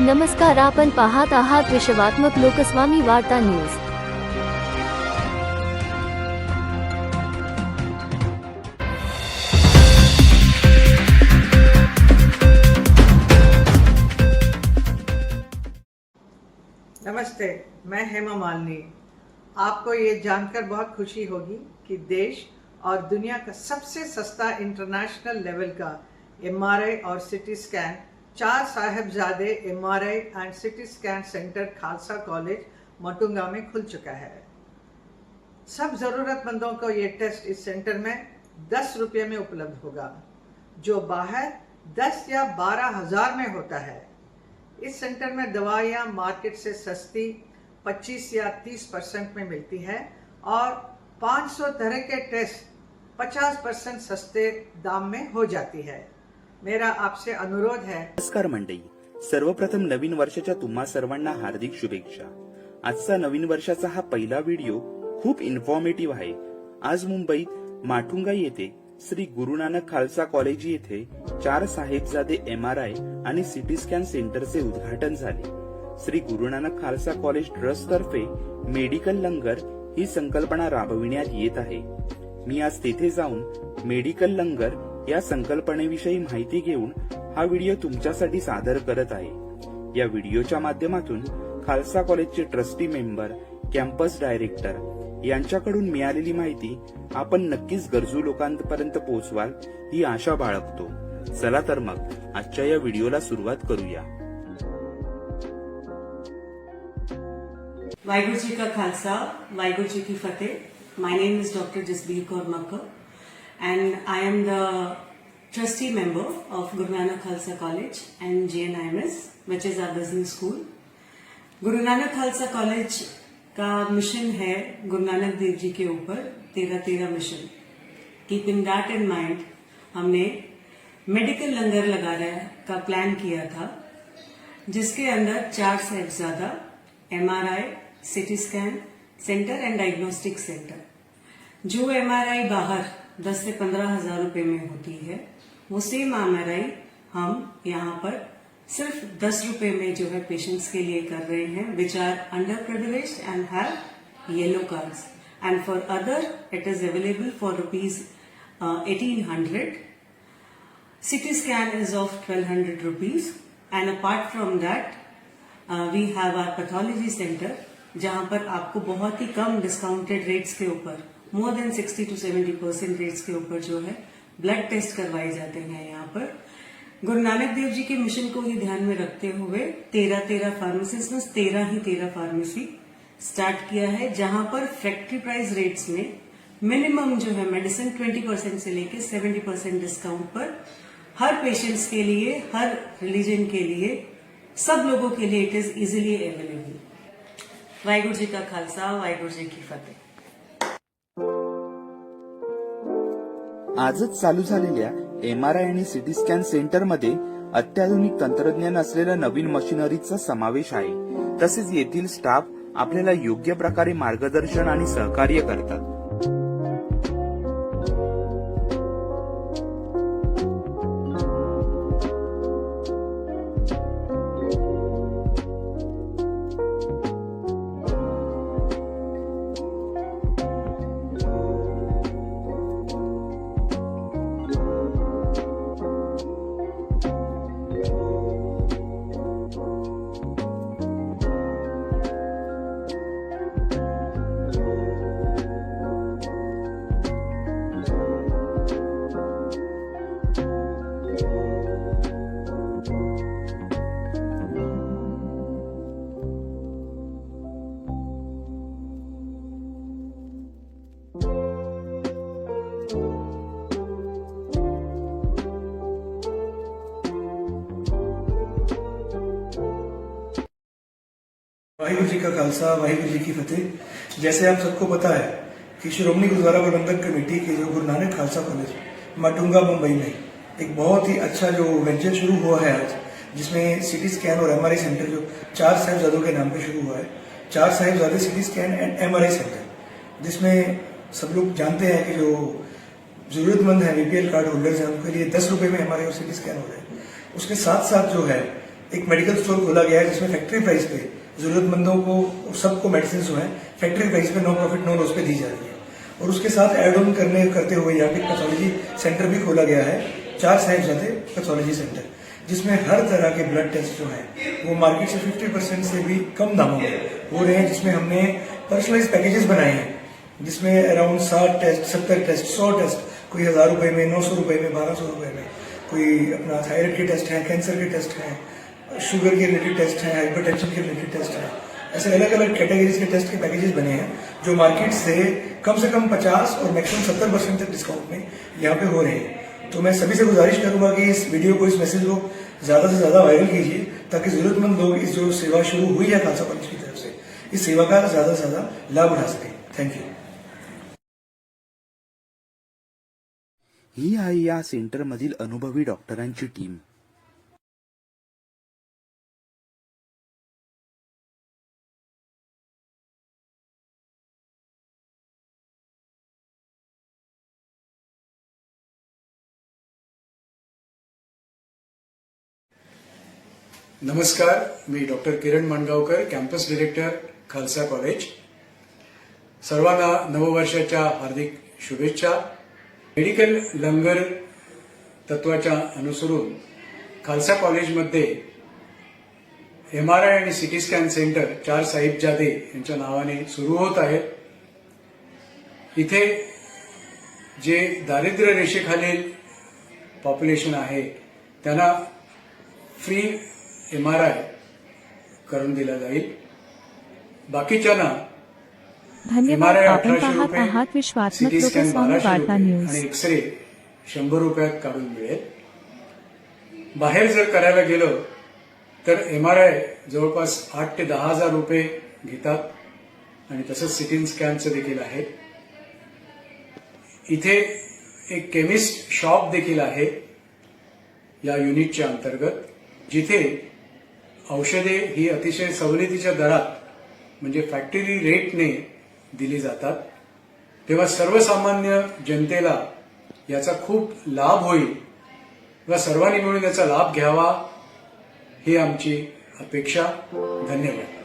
नमस्कार, आपण पाहत आहात विश्वात्मक लोकस्वामी वार्ता न्यूज़. नमस्ते, मैं हेमा मालिनी। आपको ये जानकर बहुत खुशी होगी कि देश और दुनिया का सबसे सस्ता इंटरनेशनल लेवल का एमआरआई और सिटी स्कैन चार Sahebzade M R I and CT scan centre Khalsa college, Matunga में खुल चुका है। सब ज़रूरतमंदों को ये टेस्ट इस सेंटर में दस रुपये में उपलब्ध होगा, जो बाहर दस या बारह हज़ार में होता है। इस सेंटर में दवाइयाँ मार्केट से सस्ती 25 या 30 परसेंट में मिलती है और 500 तरह के टेस्ट 50 परसेंट सस्ते दाम में हो जाती है। मेरा आपसे अनुरोध है। नमस्कार मंडळी सर्वप्रथम नवीन वर्षाच्या तुम्हा सर्वांना हार्दिक शुभेच्छा. आजचा नवीन वर्षाचा हा पहिला व्हिडिओ खूप इन्फॉर्मेटिव्ह आहे. आज मुंबईत माठुंगा येथे श्री गुरुनानक खालसा कॉलेज येथे चार साहेबजादे एम आर आय आणि सिटी स्कॅन सेंटरचे उद्घाटन झाले. श्री गुरुनानक खालसा कॉलेज ट्रस्ट तर्फे मेडिकल लंगर ही संकल्पना राबविण्यात येत आहे. मी आज तेथे जाऊन मेडिकल लंगर या संकल्पनेविषयी माहिती घेऊन हा व्हिडिओ तुमच्यासाठी सादर करत आहे. या व्हिडिओच्या माध्यमातून खालसा कॉलेजचे ट्रस्टी मेंबर कॅम्पस डायरेक्टर यांच्याकडून मिळालेली माहिती आपण नक्कीच गरजू लोकांपर्यंत पोहोचवाल ही आशा बाळगतो. चला तर मग आजच्या या व्हिडिओला सुरुवात करूया. वाहिगुरु जी का खालसा वाहिगुरु जी की Fateh. My name is doctor Jasbir Kaur Makkar trustee member of Guru Nanak Khalsa college and J N I M S which is our business school Guru Nanak Khalsa college का मिशन है गुरु नानक देव जी के ऊपर, तेरह तेरह mission keeping that in mind हमने medical लंगर लगाने का plan किया था, जिसके अंदर चार Sahibzada MRI CT scan centre and diagnostic centre जो एमआरआई बाहर 10 से पंद्रह हज़ार रुपए में होती है। वो सेम एमआरआई हम यहाँ पर सिर्फ़ दस रुपए में जो है पेशेंट्स के लिए कर रहे हैं which are under privilege and have yellow cards and for other it is available for rupees eighteen hundred CT scan is of 1200 rupees. And and apart from that we have our pathology centre जहाँ पर आपको बहुत ही कम discounted rates के ऊपर more than 60 to 70 percent rates के ऊपर जो है ब्लड टेस्ट करवाए जाते हैं यहाँ पर। गुरु नानक देव जी के मिशन को ही ध्यान में रखते हुए तेरह तेरह फार्मेसीज में तेरह ही तेरह फार्मेसी स्टार्ट किया है, जहाँ पर फैक्ट्री प्राइस रेट्स में मिनिमम जो है मेडिसिन 20 परसेंट से लेके 70 परसेंट डिस्काउंट पर हर पेशेंट्स के लिए, हर रिलीजन के लिए, सब लोगों के लिए it is easily available Waheguru ji का खालसा, वाहिगुरु जी की फतेह। आजच चालू झालेल्या एम आर आय आणि सिटी स्कॅन सेंटरमध्ये अत्याधुनिक तंत्रज्ञान असलेल्या नवीन मशिनरीचा समावेश आहे. तसेच येथील स्टाफ आपल्याला योग्य प्रकारे मार्गदर्शन आणि सहकार्य करतात. वाहिगुरु जी का खालसा, वाहिगुरु जी की फतेह। जैसे आप सबको पता है कि श्रोमणी गुरुद्वारा प्रबंधक कमेटी के जो गुरु नानक खालसा कॉलेज, माटुंगा, मुंबई में एक बहुत ही अच्छा जो वेंचर शुरू हुआ है आज, जिसमें सिटी स्कैन और एमआरआई सेंटर जो चार साहिबजादों के नाम पे शुरू हुआ है। चार Sahibzade CT scan and MRI centre जिसमें सब लोग जानते हैं कि जो जरूरतमंद है बीपीएल कार्ड होल्डर्स हैं, उनके लिए दस रुपए में एमआरआई और सिटी स्कैन हो रहा है। उसके साथ साथ जो है, एक मेडिकल स्टोर खोला गया है, जिसमें फैक्ट्री प्राइस पे जरूरतमंदों को, सबको मेडिसिन जो है फैक्ट्री प्राइस पे नो प्रॉफिट नो लॉस पे दी जा रही है। और उसके साथ एड ऑन करने, करते हुए यहाँ पे पैथोलॉजी सेंटर भी खोला गया है। चार साहिबजादे पैथोलॉजी सेंटर जिसमें हर तरह के ब्लड टेस्ट जो है, वो मार्केट से 50 परसेंट से भी कम दामों में हो रहे हैं, जिसमें हमने पर्सनलाइज पैकेजेस बनाए हैं, जिसमें अराउंड साठ टेस्ट सत्तर टेस्ट सौ टेस्ट कोई हज़ार रुपये में, नौ सौ रुपये में, बारह सौ रुपये में, कोई अपना थायराइड के टेस्ट हैं कैंसर के टेस्ट हैं शुगर के रिलेटेड टेस्ट हैं हाइपरटेंशन के रिलेटेड टेस्ट हैं। ऐसे अलग अलग कैटेगरीज के टेस्ट के पैकेजेस बने हैं, जो मार्केट से कम से कम 50 और मैक्सिमम 70 परसेंट तक डिस्काउंट में यहाँ पे हो रहे हैं। तो मैं सभी से गुजारिश करूँगा कि इस वीडियो को, इस मैसेज को ज़्यादा से ज़्यादा वायरल कीजिए, ताकि जरूरतमंद लोग इस जो सेवा शुरू हुई है खालसा कॉलेज की तरफ़ से, इस सेवा का ज़्यादा से ज़्यादा लाभ उठा सके। थैंक यू ही आहे या सेंटरमधील अनुभवी डॉक्टरांची टीम नमस्कार मी doctor Kiran Mangaonkar campus director Khalsa college. सर्वांना नववर्षाच्या हार्दिक शुभेच्छा. मेडिकल लंगर तत्वाच्या अनुसरून खालसा कॉलेजमध्ये एम आर आय आणि सिटी स्कॅन सेंटर चार साहिबजादे यांच्या नावाने सुरू होत आहे इथे जे दारिद्र्य रेषेखालील पॉप्युलेशन आहे त्यांना फ्री एम आर आय करून दिला जाईल. बाकीच्यांना धन्यवाद एमआरआय आपण अठराशे पाहत रुपये आहात विश्वात्मक सिटी स्कॅन लोकस्वामी वार्ता न्यूज. आणि एक्सरे शंभर रुपयात काढून मिळेल बाहेर जर करायला गेलो तर एमआरआय जवळपास आठ ते दहा हजार रुपये घेतात. आणि तसंच सिटी स्कॅनचं देखील आहे. इथे एक केमिस्ट शॉप देखील आहे या युनिटच्या अंतर्गत जिथे औषधे ही अतिशय सवलतीच्या दरात म्हणजे फॅक्टरी रेटने दिली जातात. तेव्हा सर्वसामान्य जनतेला याचा खूप लाभ होईल व सर्वांनी मिळून याचा लाभ घ्यावा ही आमची अपेक्षा. धन्यवाद.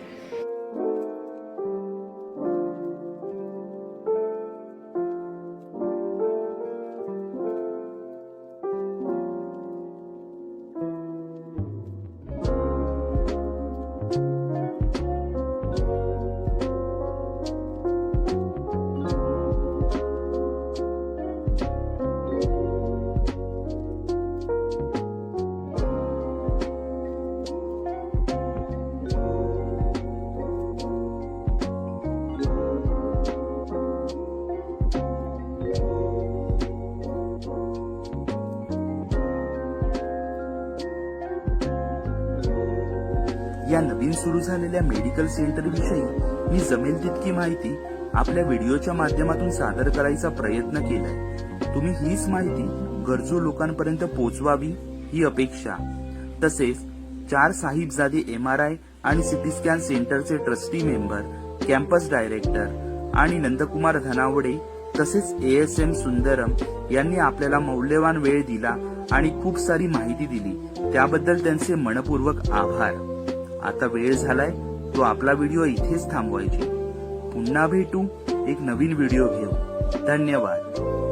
नवीन सुरू झालेल्या मेडिकल सेंटर विषयी मी जमेल तितकी माहिती आपल्या व्हिडिओच्या माध्यमातून सादर करायचा प्रयत्न केलाय. तुम्ही हीच माहिती गरजू लोकांपर्यंत पोहोचवावी ही अपेक्षा. तसेच चार साहिबजादे एम आर आय आणि सिटी स्कॅन सेंटरचे ट्रस्टी मेंबर कॅम्पस डायरेक्टर आणि नंदकुमार धनावडे तसेच ए एस एम सुंदरम यांनी आपल्याला मौल्यवान वेळ दिला आणि खूप सारी माहिती दिली. त्याबद्दल त्यांचे मनपूर्वक आभार. आता वेळ झालाय तो आपला व्हिडिओ इथेच थांबवायची. पुन्हा भेटू एक नवीन व्हिडिओ घेऊ धन्यवाद.